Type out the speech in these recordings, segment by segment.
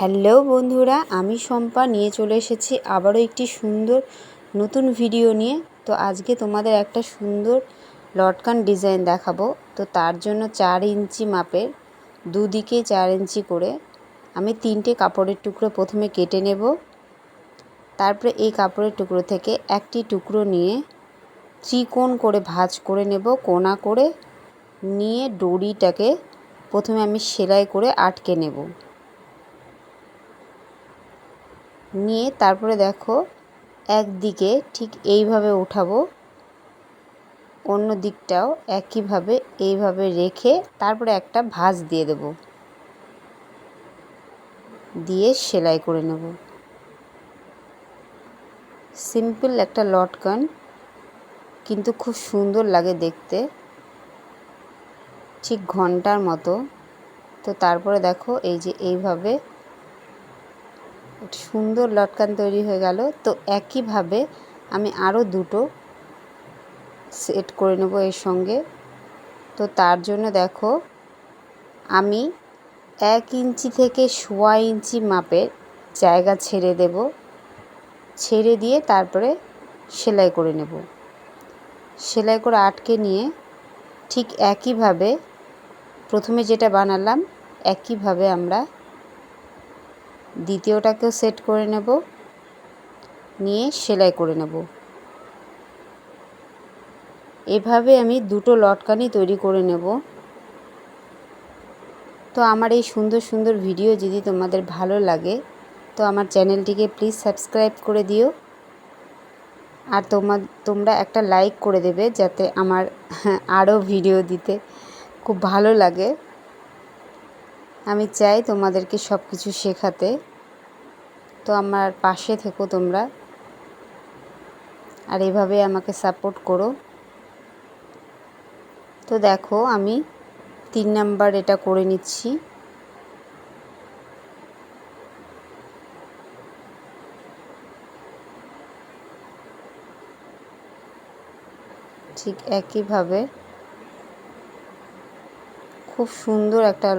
Hello বন্ধুরা, আমি শম্পা। নিয়ে চলে এসেছি আবারও একটি সুন্দর নতুন ভিডিও নিয়ে। তো আজকে তোমাদের একটা সুন্দর লটকান ডিজাইন দেখাবো। তো তার জন্য চার ইঞ্চি মাপের, দুদিকে চার ইঞ্চি করে আমি তিনটে কাপড়ের টুকরো প্রথমে কেটে নেব। তারপরে এই কাপড়ের টুকরো থেকে একটি টুকরো নিয়ে ত্রিকোণ করে ভাঁজ করে নেব, কোনা করে। নিয়ে দড়িটাকে প্রথমে আমি সেলাই করে আটকে নেব। নিয়ে তারপরে দেখো একদিকে ঠিক এইভাবে উঠাবো, অন্য দিকটাও একইভাবে এইভাবে রেখে তারপরে একটা ভাঁজ দিয়ে দেব। দিয়ে সেলাই করে নেব। সিম্পল একটা লটকান, কিন্তু খুব সুন্দর লাগে দেখতে। ঠিক ঘণ্টার মতো। তো তারপরে দেখো এই যে এইভাবে সুন্দর লটকান তৈরি হয়ে গেল। তো একইভাবে আমি আরও দুটো সেট করে নেব এর সঙ্গে। তো তার জন্য দেখো, আমি এক ইঞ্চি থেকে সোয়া ইঞ্চি মাপের জায়গা ছেড়ে দেব। ছেড়ে দিয়ে তারপরে সেলাই করে নেব। সেলাই করে আটকে নিয়ে ঠিক একইভাবে প্রথমে যেটা বানালাম, একইভাবে আমরা দ্বিতীয়টাকেও সেট করে নেব। নিয়ে সেলাই করে নেব। এভাবে আমি দুটো লটকানি তৈরি করে নেব। তো আমার এই সুন্দর সুন্দর ভিডিও যদি তোমাদের ভালো লাগে, তো আমার চ্যানেলটিকে প্লিজ সাবস্ক্রাইব করে দিও। আর তোমার তোমরা একটা লাইক করে দেবে যাতে আমার আরও ভিডিও দিতে খুব ভালো লাগে। আমি চাই তোমাদেরকে সব কিছু শেখাতে। তো আমার পাশে থেকো তোমরা। আর এভাবে আমাকে সাপোর্ট করো। তো দেখো, আমি তিন নাম্বার এটা করে নিচ্ছি। ঠিক একইভাবে খুব সুন্দর একটা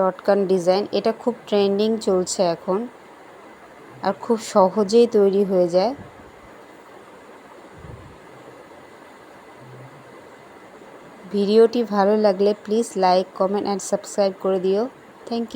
লটকান ডিজাইন। এটা খুব ট্রেন্ডিং চলছে এখন আর খুব সহজেই তৈরি হয়ে যায়। ভিডিওটি ভালো লাগলে please like, comment and subscribe করে দিও। Thank you